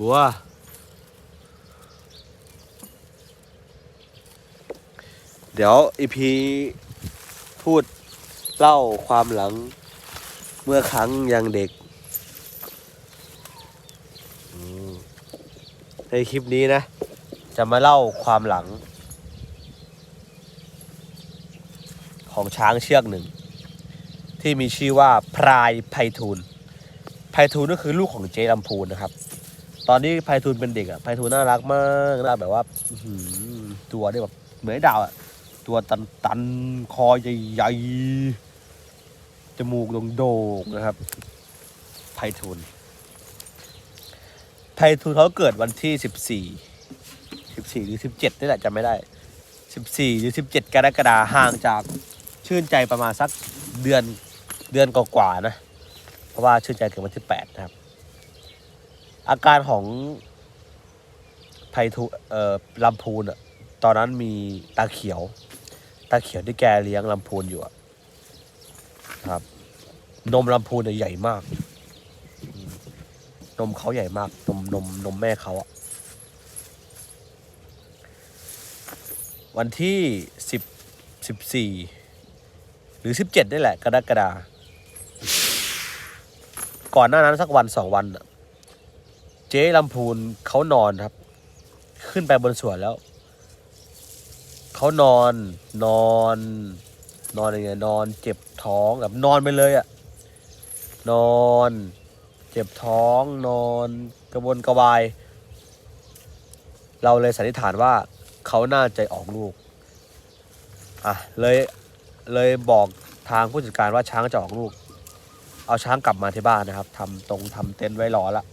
บัว เดี๋ยวอีพีพูดเล่าความหลังเมื่อครั้งยังเด็ก ในคลิปนี้นะ จะมาเล่าความหลัง ของช้างเชือกหนึ่ง ที่มีชื่อว่าพรายไพฑูรย์ไพฑูรย์ก็คือลูกของเจลำพูนนะครับ ตอนนี้ไพฑูรย์เป็นเด็กอะไพฑูรย์น่ารักมากน่าแบบว่าอื้อหือตัวได้แบบเหมือนไอ้ดาวอะตัวตันตันๆคอใหญ่ๆจมูกโด่งๆนะครับ ไพฑูรย์ไพฑูรย์เขาเกิดวันที่สิบสี่สิบสี่หรือสิบเจ็ดนี่แหละจำไม่ได้สิบสี่หรือสิบเจ็ดกรกฎาคมห่างจากชื่นใจประมาณสักเดือนเดือนกว่าๆนะ เพราะว่าชื่นใจเกิดวันที่แปดนะครับ อาการของไพทูเอ่อลำพูนอะตอนนั้นมีตาเขียว ตาเขียวที่แกเลี้ยงลำพูนอยู่อะครับ นมลำพูนเนี่ยใหญ่มาก นมเขาใหญ่มาก นมนมนมแม่เขาอะวันที่สิบสิบสี่หรือสิบเจ็ดนี่แหละกรกฎาก่อนหน้านั้นสักวันสองวันน่ะ เจ๊ลำพูนเขานอนครับ ขึ้นไปบนสวนแล้ว เขานอนนอน นอนยังไงนอนเจ็บท้องแบบนอนไปเลยอะนอน เจ็บท้องนอนกระวนกระวาย เราเลยสันนิษฐานว่าเขาน่าจะออกลูก อะเลยเลยบอกทางผู้จัดการว่าช้างจะออกลูก เอาช้างกลับมาที่บ้านนะครับทำตรงทำเต็นท์ไว้รอละ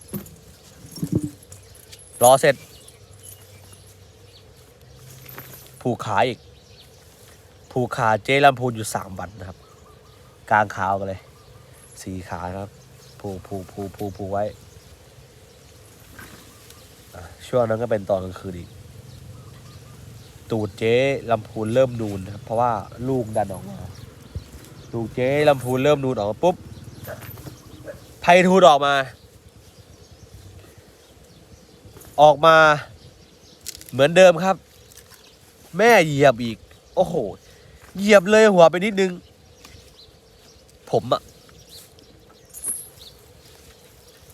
รอเสร็จ ผูกขาอีก ผูกขาเจลำพูนอยู่สามวันนะครับ กลางขาวกันเลยสี่ขาครับ ผูกผูกผูกผูกผูกไว้ ช่วงนั้นก็เป็นตอนกลางคืนอีก ตูดเจ๊ลำพูนเริ่มนูนนะครับเพราะว่าลูกดันออกมาตูดเจ๊ลำพูนเริ่มนูนออกมาปุ๊บไพฑูรย์ออกมา ออกมาเหมือนเดิมครับ แม่เหยียบอีก โอ้โห เหยียบเลยหัวไปนิดนึง ผมอะ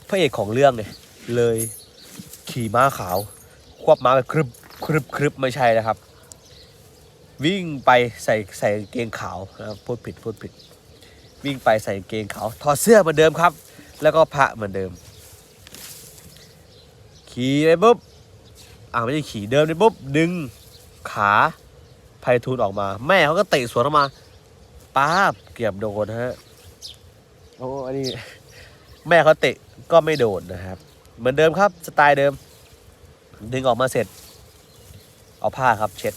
พระเอกของเรื่องเนี่ยเลย ขี่ม้าขาว ควบม้าไปครึบครึบครึบไม่ใช่นะครับ วิ่งไปใส่ใส่เกงขาวนะครับพูดผิดพูดผิด วิ่งไปใส่เกงขาวถอดเสื้อเหมือนเดิมครับ แล้วก็พระเหมือนเดิม ขี่ไปปุ๊บอ่าไม่ใช่ขี่เดินไปปุ๊บดึงขาไพฑูรย์ออกมา แม่เขาก็เตะสวนออกมาป้าบเกือบโดนฮะโอ้อันนี้แม่เขาเตะก็ไม่โดนนะครับ เหมือนเดิมครับสไตล์เดิม ดึงออกมาเสร็จ เอาผ้าครับเช็ด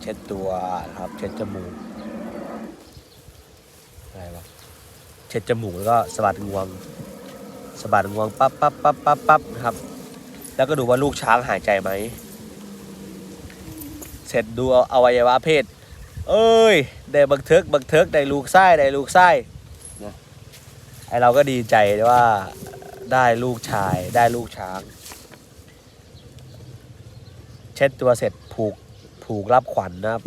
เช็ดตัวนะครับ เช็ดจมูกอะไรวะเช็ดจมูกแล้วก็สะบัดงวงสะบัดงวงปั๊บปั๊บปั๊บปั๊บปั๊บนะครับ แล้วก็ดูว่าลูกช้างหายใจไหม เสร็จดูอวัยวะเพศ เอ้ย ได้บักเทิกบักเทิกได้ลูกไส้ได้ลูกไส้นะไอเราก็ดีใจว่าได้ลูกชายได้ลูกช้าง เช็ดตัวเสร็จผูกผูกรับขวัญนะครับ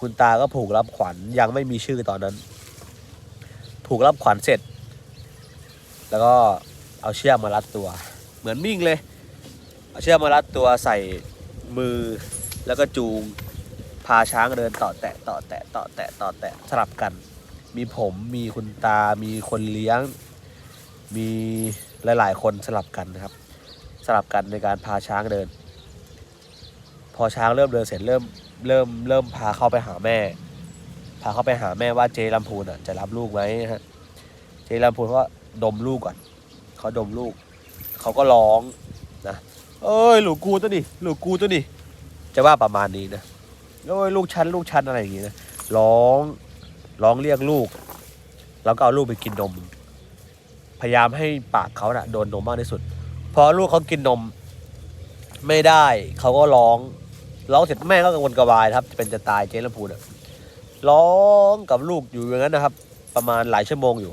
คุณตาก็ผูกรับขวัญยังไม่มีชื่อตอนนั้น ผูกรับขวัญเสร็จ แล้วก็เอาเชือกมารัดตัว เหมือนมิ่งเลย เอาเชือกมารัดตัวใส่มือแล้วก็จูง พาช้างเดินต่อแตะต่อแตะต่อแตะต่อแตะสลับกัน มีผมมีคุณตา มีคนเลี้ยง มีหลาย ๆ คนสลับกันนะครับ สลับกันในการพาช้างเดิน พอช้างเริ่มเดินเสร็จเริ่มเริ่มเริ่มพาเข้าไปหาแม่ พาเข้าไปหาแม่ว่าเจลำพูนอะจะรับลูกไหมฮะเจลำพูนก็ดมลูกก่อนเขาดมลูกเขาก็ร้องนะ เอ้ยหลูกกูตัวนี่ลูกกูตัวนี่จะว่าประมาณนี้นะโอ้ยลูกชั้นลูกชั้นอะไรอย่างงี้นะร้องร้องเรียกลูก แล้วก็เอาลูกไปกินนม พยายามให้ปากเขาน่ะโดนนมมากที่สุด พอลูกเขากินนม ไม่ได้เขาก็ร้องร้องเสร็จแม่ก็กังวลกระวายครับจะเป็นจะตายเจ๊ลำพูนอะร้องกับลูกอยู่อย่างนั้นนะครับ ประมาณหลายชั่วโมงอยู่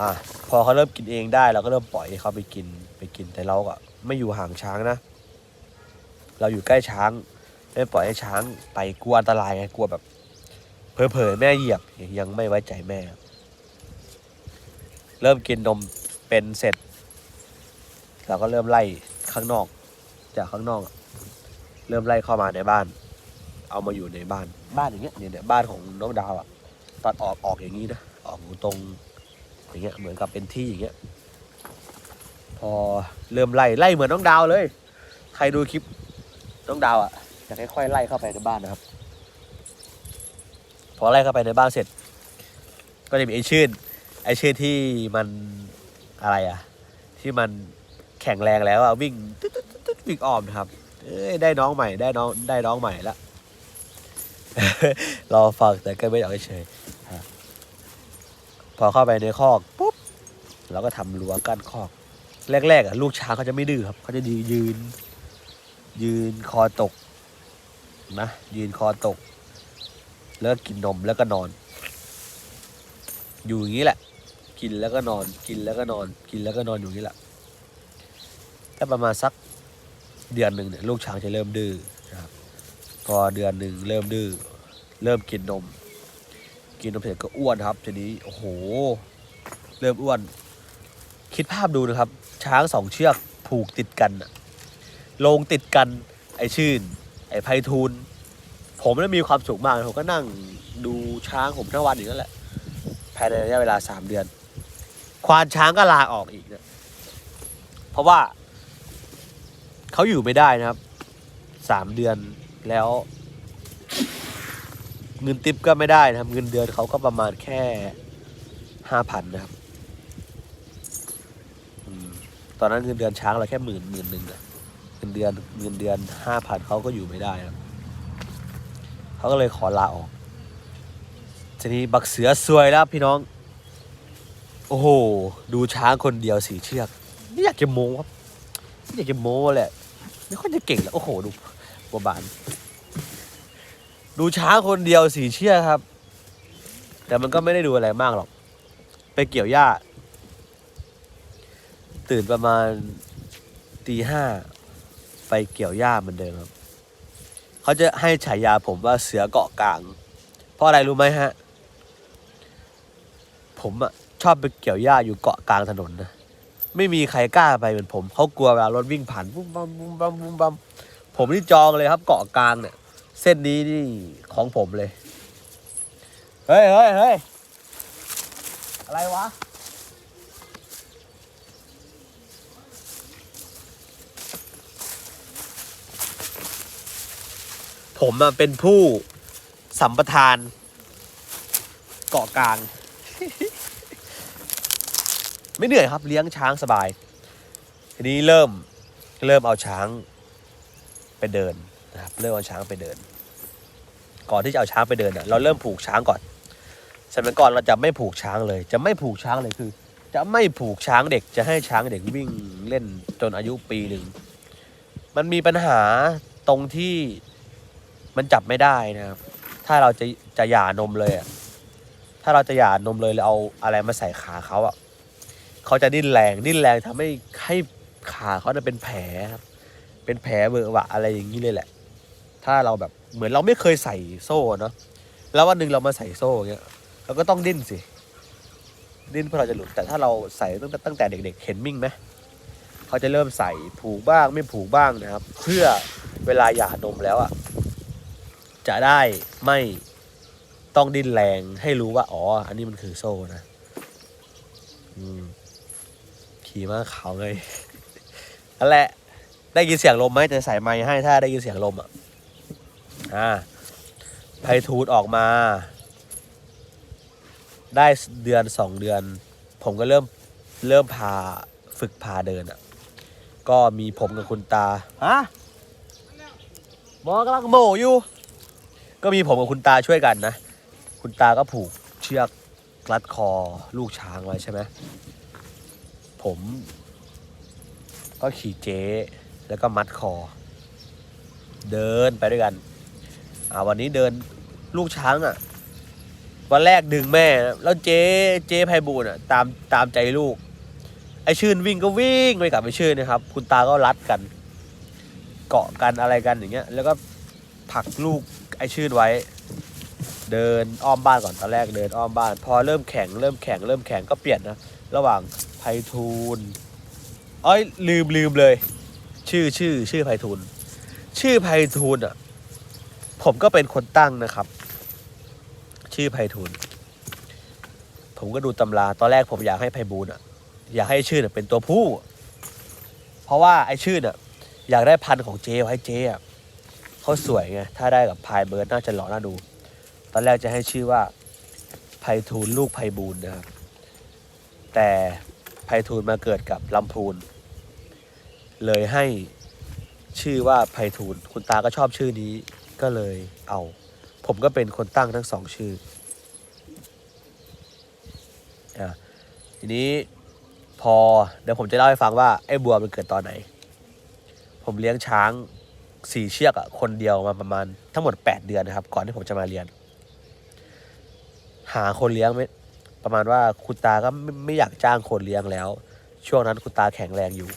อะพอเขาเริ่มกินเองได้เราก็เริ่มปล่อยให้เขาไปกินไปกินแต่เราก็ ไม่อยู่ห่างช้างนะ เราอยู่ใกล้ช้าง ไม่ปล่อยให้ช้างไปกลัวอันตรายไงกลัวแบบเผลอๆแม่เหยียบยังไม่ไว้ใจแม่ เริ่มกินนมเป็นเสร็จ เราก็เริ่มไล่ข้างนอก จากข้างนอก เริ่มไล่เข้ามาในบ้าน เอามาอยู่ในบ้านบ้านอย่างเงี้ยเนี่ยเนี่ยบ้านของน้องดาวอะตัดออกออกอย่างนี้นะออกตรงอย่างเงี้ยเหมือนกับเป็นที่อย่างเงี้ย พอเริ่มไล่ไล่เหมือนน้องดาวเลย ใครดูคลิปน้องดาวอะจะค่อยๆไล่เข้าไปในบ้านนะครับ พอไล่เข้าไปในบ้านเสร็จ ก็จะมีไอ้ชื่นไอ้ชื่นที่มันอะไรอะที่มันแข็งแรงแล้วอะวิ่งตึ๊ดตึ๊ดตึ๊ดตึ๊ดวิ่งอ้อมนะครับเอ้ยได้น้องใหม่ได้น้องได้น้องใหม่ละรอฟังแต่ก็ไม่เอาเฉยพอเข้าไปในคอกปุ๊บเราก็ทำรั้วกั้นคอก แรกๆอะลูกช้างเขาจะไม่ดื้อครับเขาจะดียืน ยืนคอตกนะยืนคอตก แล้วก,กินนมแล้วก็นอน อยู่อย่างนี้แหละ กินแล้วก็นอน กินแล้วก็นอน กินแล้วก็นอนอยู่อย่างนี้แหละถ้าประมาณสักเดือนหนึ่งเนี่ยลูกช้างจะเริ่มดื้อนะครับพอเดือนหนึ่งเริ่มดื้อเริ่มกินนม กินนมเสร็จก็อ้วนครับทีนี้โอ้โห เริ่มอ้วน คิดภาพดูนะครับ ช้างสองเชือกผูกติดกันลงติดกันไอชื่น ไอไพฑูรย์ผมได้มีความสุขมากผมก็นั่งดูช้างผมทั้งวันอย่นั้นแหละภายในระยะเวลาสามเดือน ควานช้างก็ลาออกอีกนะเพราะว่าเขาอยู่ไม่ได้นะครับสามเดือนแล้ว เงินติปก็ไม่ได้นะครับ เงินเดือนเขาก็ประมาณแค่ห้าพันนะครับอืม ตอนนั้นเงินเดือนช้างเราแค่หมื่นหมื่นหนึ่งอะเงินเดือนเงินเดือนห้าพันเขาก็อยู่ไม่ได้ครับเขาก็เลยขอลาออก ทีนี้บักเสือซวยแล้วพี่น้อง โอ้โห ดูช้างคนเดียวสีเชือก ไม่อยากจะโม้ครับไม่อยากจะโม้แหละ ไม่ค่อยจะเก่งแล้วโอ้โห ดูบัวบาน ดูช้างคนเดียวสีเชือกครับ แต่มันก็ไม่ได้ดูอะไรมากหรอก ไปเกี่ยวหญ้า ตื่นประมาณตีห้าไปเกี่ยวหญ้าเหมือนเดิมครับ เขาจะให้ฉายาผมว่าเสือเกาะกลาง เพราะอะไรรู้ไหมฮะ ผมอะชอบไปเกี่ยวหญ้าอยู่เกาะกลางถนนนะ ไม่มีใครกล้าไปเหมือนผม เขากลัวเวลารถวิ่งผ่านบุ้มบัมบุ้มบัมบุ้มบัมผมนี่จองเลยครับ เกาะกลางเนี่ย เส้นนี้นี่ของผมเลย เฮ้ยเฮ้ยเฮ้ยอะไรวะ ผมอะเป็นผู้สัมปทาน เกาะกลาง ไม่เหนื่อยครับ เลี้ยงช้างสบาย ทีนี้เริ่มเริ่มเอาช้างไปเดินนะครับเริ่มเอาช้างไปเดิน ก่อนที่จะเอาช้างไปเดินเนี่ยเราเริ่มผูกช้างก่อนสมัยก่อนเราจะไม่ผูกช้างเลย จะไม่ผูกช้างเลยคือ จะไม่ผูกช้างเด็ก จะให้ช้างเด็กวิ่งเล่นจนอายุปีหนึ่งมันมีปัญหาตรงที่ มันจับไม่ได้นะครับ ถ้าเราจะจะหย่านมเลยอะถ้าเราจะหย่านมเลยแล้วเอาอะไรมาใส่ขาเขาอะเขาจะดิ้นแรงดิ้นแรงทำให้ให้ขาเขาเนี่ยเป็นแผลครับเป็นแผลเบอะหวะอะไรอย่างนี้เลยแหละ ถ้าเราแบบเหมือนเราไม่เคยใส่โซ่เนาะแล้ววันหนึ่งเรามาใส่โซ่เงี้ยเราก็ต้องดิ้นสิ ดิ้นเพื่อเราจะหลุดแต่ถ้าเราใส่ตั้งแต่ตั้งแต่เด็ก ๆ เห็นมิ่งไหมเขาจะเริ่มใส่ผูกบ้างไม่ผูกบ้างนะครับ เพื่อเวลาหย่านมแล้วอะ จะได้ไม่ต้องดิ้นแรงให้รู้ว่า อ๋อ อันนี้มันคือโซ่นะขี่มาเขาเลยนั่นแหละ ได้ยินเสียงลมไหมจะใส่ไม้ให้ถ้าได้ยินเสียงลมอะอ่าไพฑูรย์ออกมา ได้เดือนสองเดือน ผมก็เริ่มเริ่มพาฝึกพาเดินอะ ก็มีผมกับคุณตาฮะหมอกำลังโมอยู่ ก็มีผมกับคุณตาช่วยกันนะ คุณตาก็ผูกเชือกรัดคอลูกช้างไว้ใช่ไหมผม ก็ขี่เจ๊แล้วก็มัดคอ เดินไปด้วยกัน อ่าวันนี้เดินลูกช้างอะ วันแรกดึงแม่นะแล้วเจ๊เจ๊ไพบูลอะ ตามตามใจลูก ไอชื่นวิ่งก็วิ่งไปกับไอชื่นนะครับ คุณตาก็รัดกัน เกาะกันอะไรกันอย่างเงี้ย แล้วก็ผลักลูก ไอชื่นไว้ เดินอ้อมบ้านก่อนตอนแรกเดินอ้อมบ้าน พอเริ่มแข่งเริ่มแข่งเริ่มแข่งก็เปลี่ยนนะ ระหว่างไพฑูรย์อ้อยลืมลืมเลย ชื่อชื่อชื่อไพฑูรย์ชื่อไพฑูรย์อะผมก็เป็นคนตั้งนะครับ ชื่อไพฑูรย์ผมก็ดูตำราตอนแรกผมอยากให้ไพบูลอะอยากให้ชื่อเนี่ยเป็นตัวผู้ เพราะว่าไอชื่อเนี่ยอยากได้พันธุ์ของเจไว้เจอะ เขาสวยไง ถ้าได้กับพายเบิร์ดน่าจะหล่อน่าดู ตอนแรกจะให้ชื่อว่าไพฑูรย์ลูกไพบูลนะครับ แต่ไพฑูรย์มาเกิดกับลำพูน เลยให้ชื่อว่าไพฑูรย์คุณตาก็ชอบชื่อนี้ก็เลยเอา ผมก็เป็นคนตั้งทั้งสองชื่ออะทีนี้พอเดี๋ยวผมจะเล่าให้ฟังว่าไอ้บัวมันเกิดตอนไหน ผมเลี้ยงช้าง สี่เชือกอะคนเดียวมาประมาณทั้งหมด8เดือนนะครับ ก่อนที่ผมจะมาเรียน หาคนเลี้ยงไม่ประมาณว่าคุณตาก็ไม่ไม่อยากจ้างคนเลี้ยงแล้ว ช่วงนั้นคุณตาแข็งแรงอยู่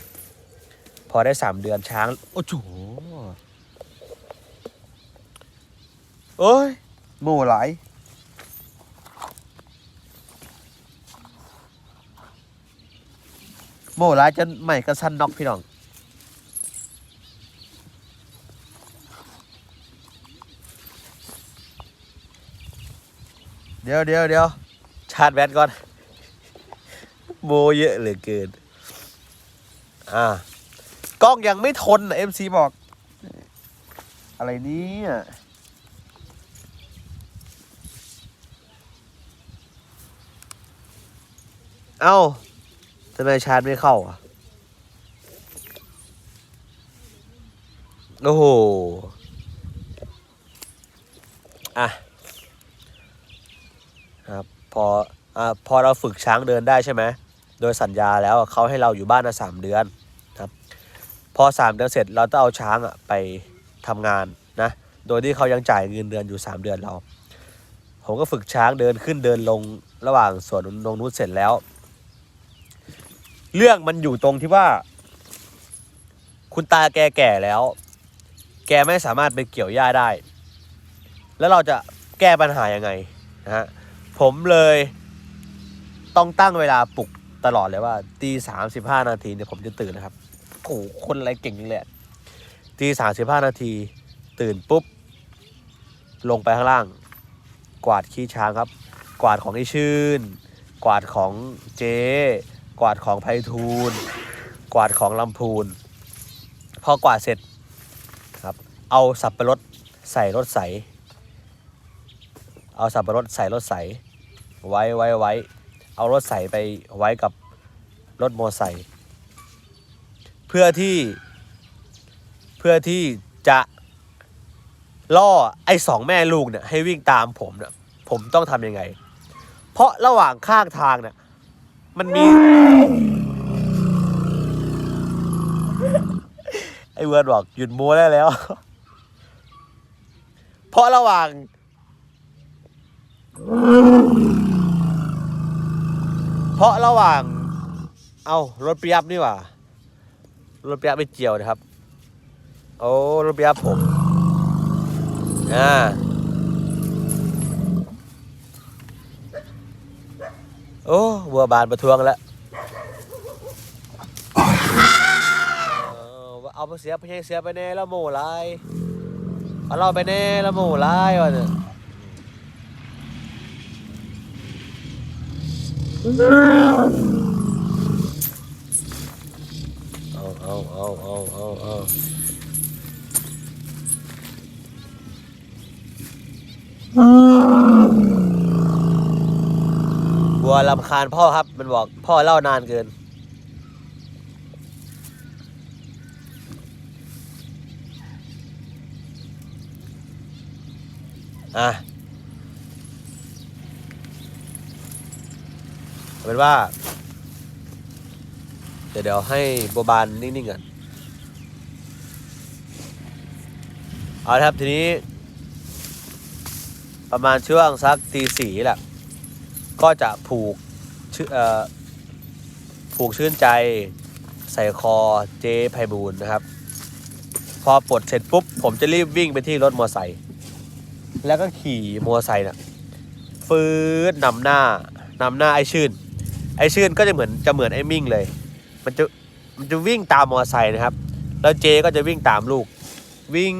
พอได้สามเดือนช้าง โอ้โหโอ้ยหมูไหลายหมูไหลจนใหม่กระสันน็อกพี่น้อง เดี๋ยวเดี๋ยวเดี๋ยวชาร์จแบตก่อนโมเยอะเหลือเกิน อ่ากล้องยังไม่ทนเอ็มซีบอก อะไรนี้เอ้าทำไมชาร์จไม่เข้าอะ โอ้โห อะ พออ่าพอเราฝึกช้างเดินได้ใช่ไหมโดยสัญญาแล้วเขาให้เราอยู่บ้านนะสามเดือนครับพอสามเดือนเสร็จเราต้องเอาช้างอะไปทำงานนะโดยที่เขายังจ่ายเงินเดือนอยู่สามเดือนเรา ผมก็ฝึกช้างเดินขึ้นเดินลงระหว่างสวนนงนุชเสร็จแล้ว เรื่องมันอยู่ตรงที่ว่า คุณตาแกแก่แล้ว แกไม่สามารถไปเกี่ยวหญ้าได้ แล้วเราจะแก้ปัญหายังไงนะฮะ ผมเลยต้องตั้งเวลาปลุกตลอดเลยว่าตีสามสิบห้านาทีเนี่ยผมจะตื่นนะครับโอ้คนอะไรเก่งจริงเลยอะตีสามสิบห้านาทีตื่นปุ๊บ ลงไปข้างล่าง กวาดขี้ช้างครับ กวาดของไอชื่น กวาดของเจ๊กวาดของไพฑูรย์กวาดของลำพูน พอกวาดเสร็จครับ เอาสับปะรดใส่รถใส เอาสับปะรดใส่รถใสไว้ไว้ไว้ เอารถใสไปไว้กับรถมอไซค์เพื่อที่เพื่อที่จะล่อไอ้สองแม่ลูกเนี่ยให้วิ่งตามผมเนี่ยผมต้องทำยังไง เพราะระหว่างข้างทางเนี่ยมันมีไอ้เวิร์ดบอกหยุดมัวได้แล้ว เพราะระหว่าง เพราะระหว่าง เอารถเปียบนี่หว่ารถเปียบไม่เกี่ยวนะครับ โอ้รถเปียบผมอ่าโอ้บัวบานประท้วงแล้วเอาไปเสียไปเสียไปแน่แล้วโม่ลายเอาเราไปแน่แล้วโม่ลายวะเนี่ย เอาเอาเอาเอาเอาเอาบัวลำคาญพ่อครับ มันบอกพ่อเล่านานเกิน อะ เอาเป็นว่า เดี๋ยวเดี๋ยวให้บัวบานนิ่งๆก่อนเอาละครับทีนี้ ประมาณช่วงสักตีสี่แหละก็จะผูกชื่อเอ่อผูกชื่นใจใส่คอเจ๊ไพบูลนะครับ พอปลดเสร็จปุ๊บ ผมจะรีบวิ่งไปที่รถมอไซค์แล้วก็ขี่มอไซค์น่ะฟืดนำหน้านำหน้าไอชื่น ไอชื่นก็จะเหมือนจะเหมือนไอมิ่งเลย มันจะมันจะวิ่งตามมอเตอร์ไซค์นะครับ แล้วเจก็จะวิ่งตามลูก วิ่ง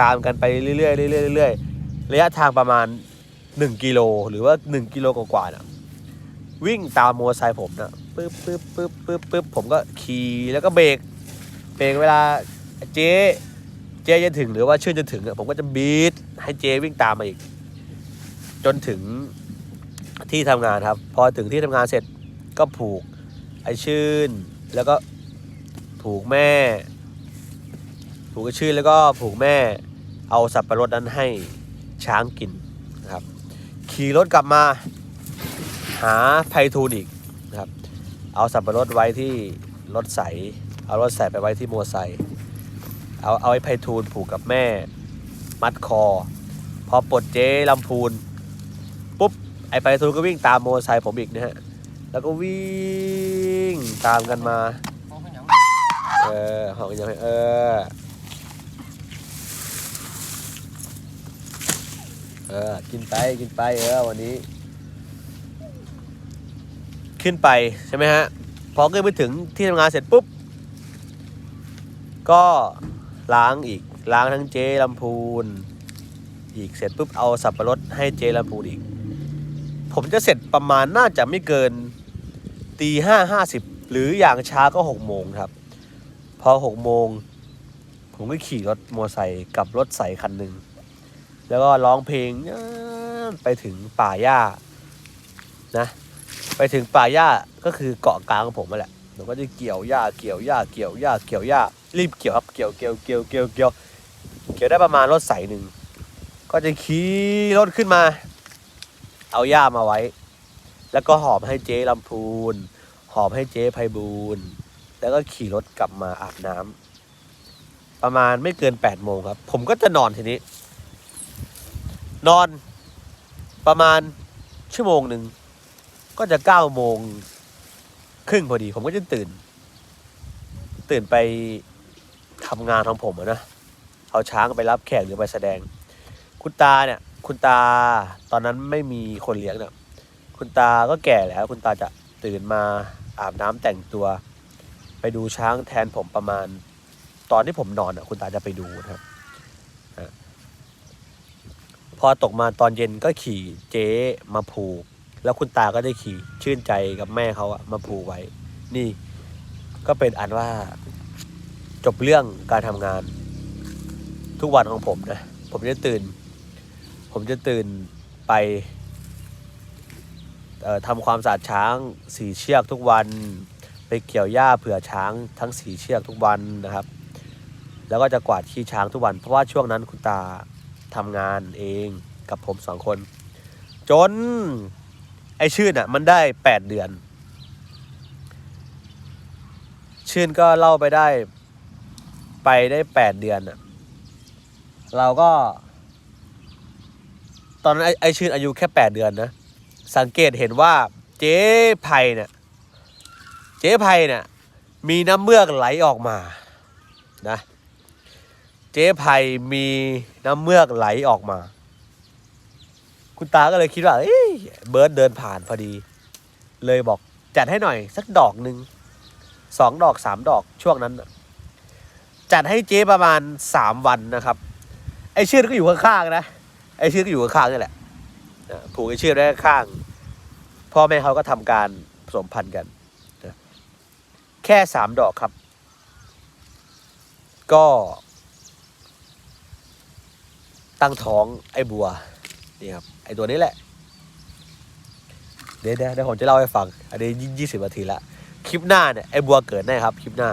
ตามกันไปเรื่อยๆเรื่อยๆเรื่อยๆระยะทางประมาณ 1 กิโลหรือว่า 1 กิโลกว่าๆน่ะวิ่งตามมอเตอร์ไซค์ผมนะปึ๊บปึ๊บปึ๊บปึ๊บปึ๊บผมก็ขี่แล้วก็เบรกเบรกเวลาเจ๊เจ๊จะถึงหรือว่าชื่นจะถึงผมก็จะบีทให้เจ๊วิ่งตามมาอีก จนถึงที่ทำงานครับ พอถึงที่ทำงานเสร็จ ก็ผูกไอชื่น แล้วก็ผูกแม่ ผูกไอชื่นแล้วก็ผูกแม่ เอาสับปะรดนั้นให้ช้างกินนะครับ ขี่รถกลับมาหาไพฑูรย์อีกนะครับ เอาสับปะรดไว้ที่รถใส เอารถใสไปไว้ที่มอไซค์เอาเอาไอ้ไพฑูรย์ผูกกับแม่ มัดคอ พอปลดเจ๊ลำพูนปุ๊บไอ้ไพฑูรย์ก็วิ่งตามมอไซค์ผมอีกนะฮะ แล้วก็วิ่งตามกันมาเออหองกันยังเออเออกินไปกินไปเออวันนี้ ขึ้นไปใช่ไหมฮะพอขึ้นไปถึงที่ทำงานเสร็จปุ๊บ ก็ล้างอีกล้างทั้งเจลำพูน อีกเสร็จปุ๊บเอาสับปะรดให้เจลำพูนอีก ผมจะเสร็จประมาณน่าจะไม่เกิน ตีห้าห้าสิบหรืออย่างช้าก็หกโมงครับ พอหกโมงผมก็ขี่รถมอเตอร์ไซค์กับรถใสคันหนึ่งแล้วก็ร้องเพลงไปถึงป่าหญ้านะไปถึงป่าหญ้าก็คือเกาะกลางของผมนั่นแหละผมก็จะเกี่ยวหญ้าเกี่ยวหญ้าเกี่ยวหญ้าเกี่ยวหญ้ารีบเกี่ยวครับเกี่ยวเกี่ยวเกี่ยวเกี่ยวเกี่ยวเกี่ยวได้ประมาณรถใสหนึ่งก็จะขี่รถขึ้นมา เอาหญ้ามาไว้ แล้วก็หอมให้เจ๊ลำพูน หอมให้เจ๊ไพบูลแล้วก็ขี่รถกลับมาอาบน้ำประมาณไม่เกินแปดโมงครับ ผมก็จะนอนทีนี้ นอนประมาณชั่วโมงหนึ่งก็จะเก้าโมงครึ่งพอดี ผมก็จะตื่น ตื่นไปทำงานของผมนะเอาช้างไปรับแขกหรือไปแสดง คุณตาเนี่ย คุณตาตอนนั้นไม่มีคนเลี้ยงเนี่ย คุณตาก็แก่แล้ว คุณตาจะตื่นมาอาบน้ำแต่งตัว ไปดูช้างแทนผมประมาณ ตอนที่ผมนอนอะ คุณตาจะไปดูนะครับพอตกมาตอนเย็นก็ขี่เจ๊มาผูก แล้วคุณตาก็ได้ขี่ชื่นใจกับแม่เขาอะมาผูกไว้ นี่ก็เป็นอันว่าจบเรื่องการทำงาน ทุกวันของผมนะ ผมจะตื่น ผมจะตื่นไป ทำความสะอาดช้างสีเชือกทุกวัน ไปเกี่ยวหญ้าเผื่อช้างทั้งสีเชือกทุกวันนะครับ แล้วก็จะกวาดขี้ช้างทุกวัน เพราะว่าช่วงนั้นคุณตาทำงานเองกับผมสองคน จน ไอชื่นอะ มันได้แปดเดือน ชื่นก็เล่าไปได้ ไปได้แปดเดือนอะ เราก็ ตอนนั้นไอไอชื่นอายุแค่แปดเดือนนะ สังเกตเห็นว่าเจ๊ไพเนี่ยเจ๊ไพเนี่ยมีน้ำเมือกไหลออกมานะเจ๊ไพมีน้ำเมือกไหลออกมา คุณตาก็เลยคิดว่าเอ้ยเบิร์ดเดินผ่านพอดี เลยบอกจัดให้หน่อย สักดอกหนึ่งสองดอกสามดอกช่วงนั้น จัดให้เจ๊ประมาณสามวันนะครับ ไอเชือก็อยู่ข้างๆนะ ไอเชือก็อยู่ข้างๆนี่แหละ ผูกไอเชือกได้ข้างพ่อแม่เขาก็ทำการผสมพันธุ์กันนะแค่สามดอกครับ ก็ ตั้งท้องไอ้บัวนี่ครับไอ้ตัวนี้แหละเดี๋ยวเดี๋ยวเดี๋ยวผมจะเล่าให้ฟัง อันนี้ยี่สิบนาทีละคลิปหน้าเนี่ยไอ้บัวเกิดแน่ครับ คลิปหน้า